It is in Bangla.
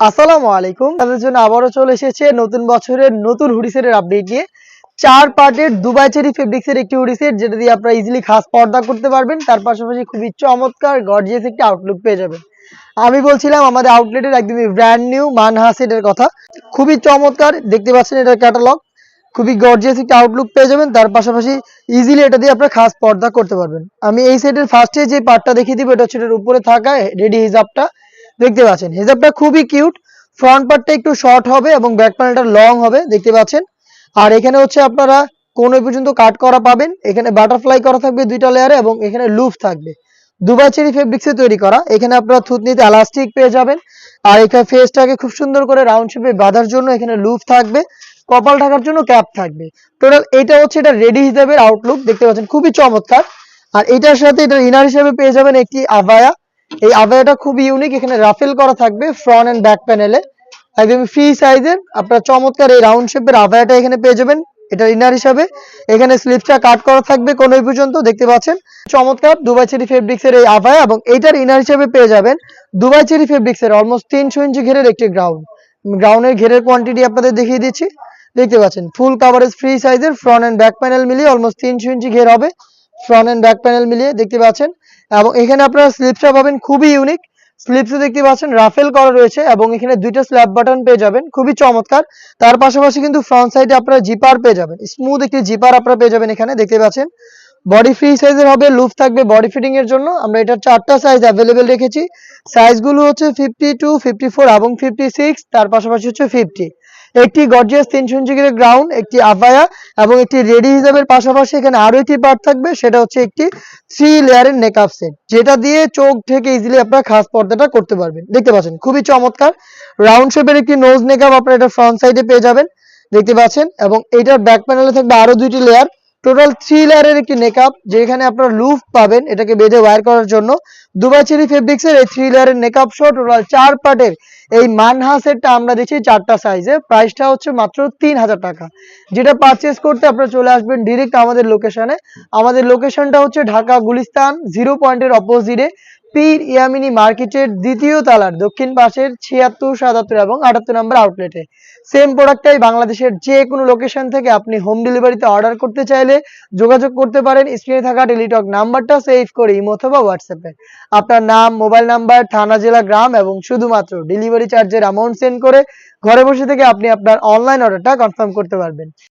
আসসালামু আলাইকুম। তাদের জন্য আবারও চলে এসেছে নতুন বছরের নতুন হুডিসেটের আপডেট নিয়ে। চার পার্টের দুবাই চেরি ফেব্রিক্সের একটি হুডিসেট যেটা দিয়ে আপনারা ইজিলি খাস পর্দা করতে পারবেন। তার পাশাপাশি খুবই চমৎকার গর্জিয়াস একটি আউটলুক পেয়ে যাবেন। আমি বলছিলাম, আমাদের আউটলেটের একদমই ব্র্যান্ড নিউ মানহা সেটের কথা। খুবই চমৎকার, দেখতে পাচ্ছেন এটার ক্যাটালগ খুবই গর্জিয়াস একটা আউটলুক পেয়ে যাবেন। তার পাশাপাশি ইজিলি এটা দিয়ে আপনারা খাস পর্দা করতে পারবেন। আমি এই সেটের ফার্স্টে যে পার্টটা দেখিয়ে দিব, এটা হচ্ছে উপরে থাকা রেডি হিজাবটা দেখতে পাচ্ছেন। হিজাবটা খুবই কিউট ফ্রন্ট পার্টটা একটু শর্ট হবে এবং ব্যাক প্যানেলটা লং হবে, দেখতে পাচ্ছেন। আর এখানে হচ্ছে আপনারা কোন পর্যন্ত কাট করা পাবেন, এখানে বাটারফ্লাই করা থাকবে দুইটা লেয়ারে এবং এখানে লুফ থাকবে। দুবাই চেরি ফেব্রিক্সে তৈরি করা। এখানে আপনারা থুতনিতে এলাস্টিক পেয়ে যাবেন। আর এখানে ফেসটাকে খুব সুন্দর করে রাউন্ড শেপে বাঁধার জন্য এখানে লুফ থাকবে। কপাল ঢাকার জন্য ক্যাপ থাকবে। টোটাল এটা হচ্ছে এটা রেডি হিসাবে আউটলুক দেখতে পাচ্ছেন। খুবই চমৎকার। আর এটার সাথে এটা ইনার হিসেবে পেয়ে যাবেন একটি আভায়া। এই আভায়াটা খুব ইউনিক এখানে রাফেল করা থাকবে ফ্রন্ট এন্ড ব্যাক প্যানেলে একদম ফ্রি সাইজের আপনার চমৎকার এই রাউন্ড শেপের আভায়াটা এখানে পেয়ে যাবেন, এটা ইনার হিসাবে। এখানে স্লিপসটা কাট করা থাকবে কোন পর্যন্ত, দেখতে পাচ্ছেন? চমৎকার দুবাই চেরি ফেব্রিক্স এর এই আভায়া এবং এইটার ইনার হিসেবে পেয়ে যাবেন দুবাই চেরি ফেব্রিক্স এর অলমোস্ট তিনশো ইঞ্চি ঘেরের একটি গ্রাউন্ড গ্রাউন্ডের ঘেরের কোয়ান্টিটি আপনাদের দেখিয়ে দিচ্ছি। দেখতে পাচ্ছেন ফুল কাভারেজ ফ্রি সাইজের ফ্রন্ট এন্ড ব্যাক প্যানেল মিলিয়ে অলমোস্ট তিনশো ইঞ্চি ঘের হবে। ফ্রন্ট এন্ড ব্যাক প্যানেল মিলিয়ে, দেখতে পাচ্ছেন? এবং এখানে আপনারা স্লিপসটা পাবেন, খুবই ইউনিক স্লিপসে দেখতে পাচ্ছেন রাফেল করা রয়েছে এবং এখানে দুইটা স্ল্যাব বাটন পেয়ে যাবেন, খুবই চমৎকার। তার পাশাপাশি কিন্তু ফ্রন্ট সাইডে আপনারা জিপার পেয়ে যাবেন। স্মুথ একটি জিপার আপনারা পেয়ে যাবেন এখানে, দেখতে পাচ্ছেন। বডি ফ্রি সাইজের হবে লুপ থাকবে বডি ফিটিং এর জন্য। আমরা এটার চারটা সাইজ অ্যাভেলেবেল রেখেছি। সাইজগুলো হচ্ছে ফিফটি টু ফিফটি ফোর এবং ফিফটি সিক্স তার পাশাপাশি হচ্ছে ফিফটি একটি গর্জিয়াস তিনশো ইঞ্চি গ্রাউন্ড একটি আফায়া এবং একটি রেডি হিসাবের পাশাপাশি এখানে আরও একটি পার্ট থাকবে, সেটা হচ্ছে একটি থ্রি লেয়ারের নেকআপ সেট যেটা দিয়ে চোখ থেকে ইজিলি আপনারা খাস পর্দাটা করতে পারবেন। দেখতে পাচ্ছেন, খুবই চমৎকার। রাউন্ড শেপের একটি নোজ নেকআপ আপনারা এটা ফ্রন্ট সাইডে পেয়ে যাবেন, দেখতে পাচ্ছেন, এবং এইটার ব্যাক প্যানেলে থাকবে আরও দুইটি লেয়ার টোটাল থ্রি লেয়ারের একটি নেকআপ যেখানে আপনারা লুফ পাবেন এটাকে বেঁধে ওয়ার করার জন্য। দুবাই চেরি ফেব্রিক্সের এই থ্রি লেয়ারের নেকআপ শো টোটাল চার পার্টের এই মানহা সেটটা আমরা দিচ্ছি চারটা সাইজে প্রাইসটা হচ্ছে মাত্র তিন হাজার টাকা। যেটা পারচেস করতে আপনারা চলে আসবেন ডিরেক্ট আমাদের লোকেশনে আমাদের লোকেশনটা হচ্ছে ঢাকা গুলিস্তান জিরো পয়েন্টের অপোজিটে পীর ইয়ামিনী মার্কেটের দ্বিতীয় তালার দক্ষিণ পাশের ছিয়াত্তর, সাতাত্তর এবং আটাত্তর নম্বর আউটলেটে সেম প্রোডাক্টটাই বাংলাদেশের যে কোনো লোকেশন থেকে আপনি হোম ডেলিভারিতে অর্ডার করতে চাইলে যোগাযোগ করতে পারেন। স্ক্রিনে থাকা টেলিটক নাম্বারটা সেভ করে ইমো অথবা হোয়াটসঅ্যাপে আপনার নাম মোবাইল নাম্বার থানা, জেলা, গ্রাম এবং শুধুমাত্র ডেলিভারি চার্জের অ্যামাউন্ট সেন্ড করে ঘরে বসে থেকে আপনি আপনার অনলাইন অর্ডারটা কনফার্ম করতে পারবেন।